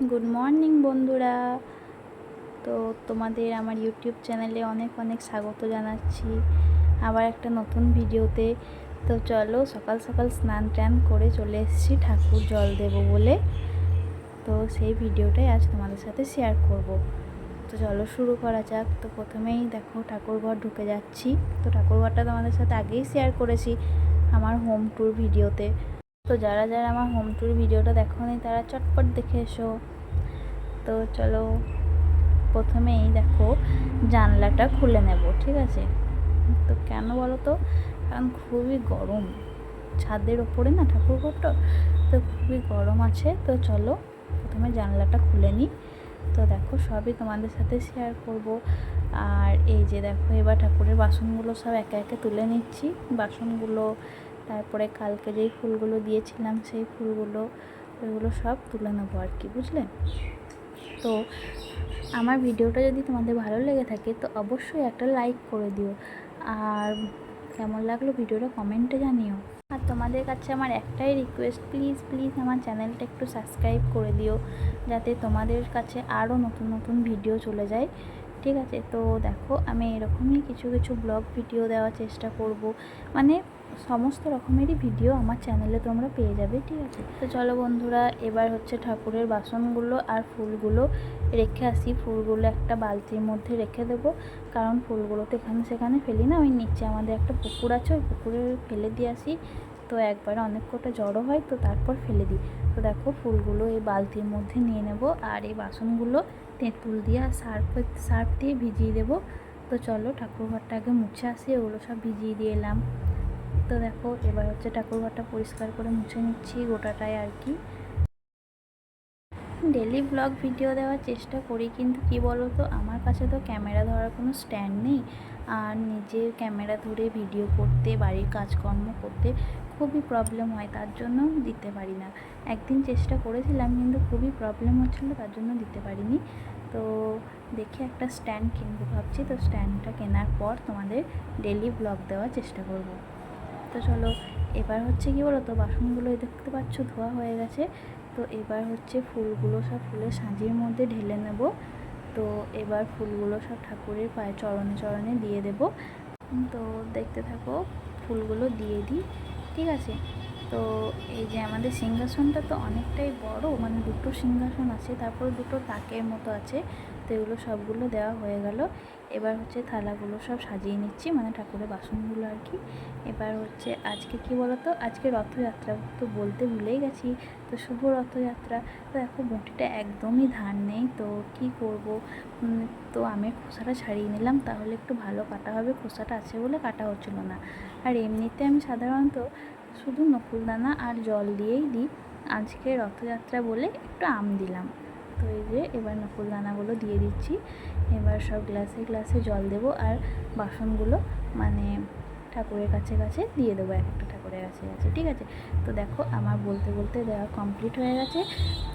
Good morning বন্ধুরা। তো তোমাদের আমার ইউটিউব চ্যানেলে অনেক অনেক স্বাগত জানাচ্ছি। আবার একটা নতুন ভিডিওতে। তো চলো সকাল সকাল স্নান টান করে চলে এসেছি ঠাকুর জল দেব বলে। তো সেই ভিডিওটাই আজ তোমাদের সাথে শেয়ার করব। তো চলো শুরু করা যাক। তো প্রথমেই দেখো ঠাকুরঘর ঢুকে যাচ্ছি। তো ঠাকুরঘরটা তোমাদের সাথে আগেই শেয়ার করেছি আমার হোম ট্যুর ভিডিওতে। তো যারা যারা আমার হোম ট্যুর ভিডিওটা দেখোনি, তারা চটপট দেখে এসো। তো চলো, প্রথমেই দেখো, জানলাটা খুলে নেব, ঠিক আছে? তো কেন বলো তো? কারণ খুবই গরম। ছাদের ওপরে না ঠাকুরঘরটা তো খুবই গরম আছে। তো চলো, প্রথমে জানলাটা খুলে নিই। তো দেখো, সবই তোমাদের সাথে শেয়ার করব। আর এই যে দেখো, এবার ঠাকুরের বাসনগুলো সব একে একে তুলে নিচ্ছি। বাসনগুলো তারপরে কালকে যেই ফুলগুলো দিয়েছিলাম, সেই ফুলগুলো, ওইগুলো সব তুলে নেব আর কি বুঝলে তো আমার ভিডিওটা যদি তোমাদের ভালো লেগে থাকে, তো অবশ্যই একটা লাইক করে দিও। আর কেমন লাগল ভিডিওটা কমেন্টে জানিও। আর তোমাদের কাছে আমার একটাই রিকোয়েস্ট প্লিজ প্লিজ আমার চ্যানেলটা একটু সাবস্ক্রাইব করে দিও, যাতে তোমাদের কাছে আরও নতুন নতুন ভিডিও চলে যায়। ঠিক আছে? তো দেখো, আমি এরকমই কিছু কিছু ব্লগ ভিডিও দেওয়ার চেষ্টা করব। মানে সমস্ত রকমেরই ভিডিও আমার চ্যানেলে তোমরা পেয়ে যাবে, ঠিক আছে? তো চলো বন্ধুরা, এবার হচ্ছে ঠাকুরের বাসনগুলো আর ফুলগুলো রেখে আসি। ফুলগুলো একটা বালতির মধ্যে রেখে দেবো, কারণ ফুলগুলো তো এখানে সেখানে ফেলি না। ওই নিচে আমাদের একটা পুকুর আছে, ওই পুকুরে ফেলে দিয়ে আসি। তো একবারে অনেক কটা জড়ো হয়, তো তারপর ফেলে দিই। তো দেখো, ফুলগুলো এই বালতির মধ্যে নিয়ে নেব আর এই বাসনগুলো তেঁতুল দিয়ে আর সার্ফ সার্ফ দিয়ে ভিজিয়ে দেবো। তো চলো ঠাকুরঘরটা আগে মুছে আসি, ওগুলো সব ভিজিয়ে দিয়ে এলাম। তো দেখো, এবার হচ্ছে ঠাকুরঘরটা পরিষ্কার করে মুছে নিচ্ছি গোটাটায় আর কি। ডেলি ব্লগ ভিডিও দেওয়ার চেষ্টা করি, কিন্তু কি বলো তো আমার কাছে তো ক্যামেরা ধরার কোনো স্ট্যান্ড নেই। আর নিজে ক্যামেরা ধরে ভিডিও করতে, বাড়ির কাজকর্ম করতে খুবই প্রবলেম হয়, তার জন্য দিতে পারি না। একদিন চেষ্টা করেছিলাম, কিন্তু খুবই প্রবলেম হচ্ছিল, তার জন্য দিতে পারিনি। তো দেখে একটা স্ট্যান্ড কিনবো ভাবছি, তো স্ট্যান্ডটা কেনার পর তোমাদের ডেলি ব্লগ দেওয়ার চেষ্টা করব। তো চলো, এবার হচ্ছে কি বলো তো, বাসনগুলো দেখতে পাচ্ছ ধোয়া হয়ে গেছে। তো এবার হচ্ছে ফুলগুলো সব ফুলের সাঁজির মধ্যে ঢেলে নেব। তো এবার ফুলগুলো সব ঠাকুরের পায়ে চরণে চরণে দিয়ে দেব। তো দেখতে থাকো, ফুলগুলো দিয়ে দিই, ঠিক আছে? তো এই যে আমাদের সিংহাসনটা তো অনেকটাই বড় মানে দুটো সিংহাসন আছে, তারপর দুটো তাকের মতো আছে। এগুলো সবগুলো দেওয়া হয়ে গেল। এবার হচ্ছে থালাগুলো সব সাজিয়ে নিচ্ছি মানে ঠাকুরের বাসনগুলো আর কি। এবার হচ্ছে আজকে কি বলতো? আজকে রথযাত্রা তো বলতে ভুলেই গেছি, তো শুভ রথযাত্রা। তো এখন বটিটা একদমই ধার নেই, তো কি করব? তো আমের খোসাটা ছাড়িয়ে নিলাম, তাহলে একটু ভালো কাটা হবে, খোসাটা আছে বলে কাটা হচ্ছিল না। আর এমনিতে আমি সাধারণত শুধু নকুলদানা আর জল দিয়েই দিই। আজকে রথযাত্রা বলে একটু আম দিলাম। তো এই যে এবার নকল দানাগুলো দিয়ে দিচ্ছি। এবার সব গ্লাসে গ্লাসে জল দেবো আর বাসনগুলো মানে ঠাকুরের কাছে কাছে দিয়ে দেবো, এক একটা ঠাকুরের কাছে কাছে, ঠিক আছে? তো দেখো আমার বলতে বলতে দেওয়া কমপ্লিট হয়ে গেছে।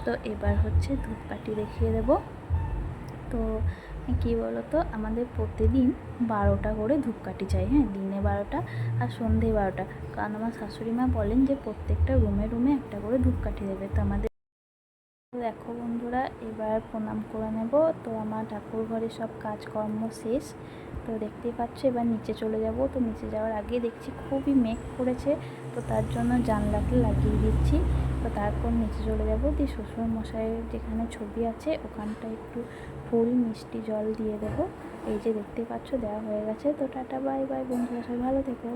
তো এবার হচ্ছে ধূপকাঠি দেখিয়ে দেবো। তো কী বলো তো আমাদের প্রতিদিন বারোটা করে ধূপকাঠি চাই হ্যাঁ? দিনে বারোটা আর সন্ধে বারোটা। কারণ আমার শাশুড়ি মা বলেন যে প্রত্যেকটা রুমে রুমে একটা করে ধূপকাঠি দেবে। তো আমাদের দেখো বন্ধুরা, এবার প্রণাম করে নেব। তো আমার ঠাকুর ঘরে সব কাজকর্ম শেষ। তো দেখতেই পাচ্ছ, এবার নিচে চলে যাব। তো নিচে যাওয়ার আগে দেখছি খুবই মেঘ করেছে। তো তার জন্য জানলাটা লাগিয়ে দিচ্ছি। তো তারপর নিচে চলে যাব। দিয়ে শ্বশুর মশাইয়ের যেখানে ছবি আছে, ওখানটা একটু ফুল মিষ্টি জল দিয়ে দেবো। এই যে দেখতে পাচ্ছ, দেওয়া হয়ে গেছে। তো টাটা, বাই বাই বন্ধুরা, সবাই ভালো থেকো।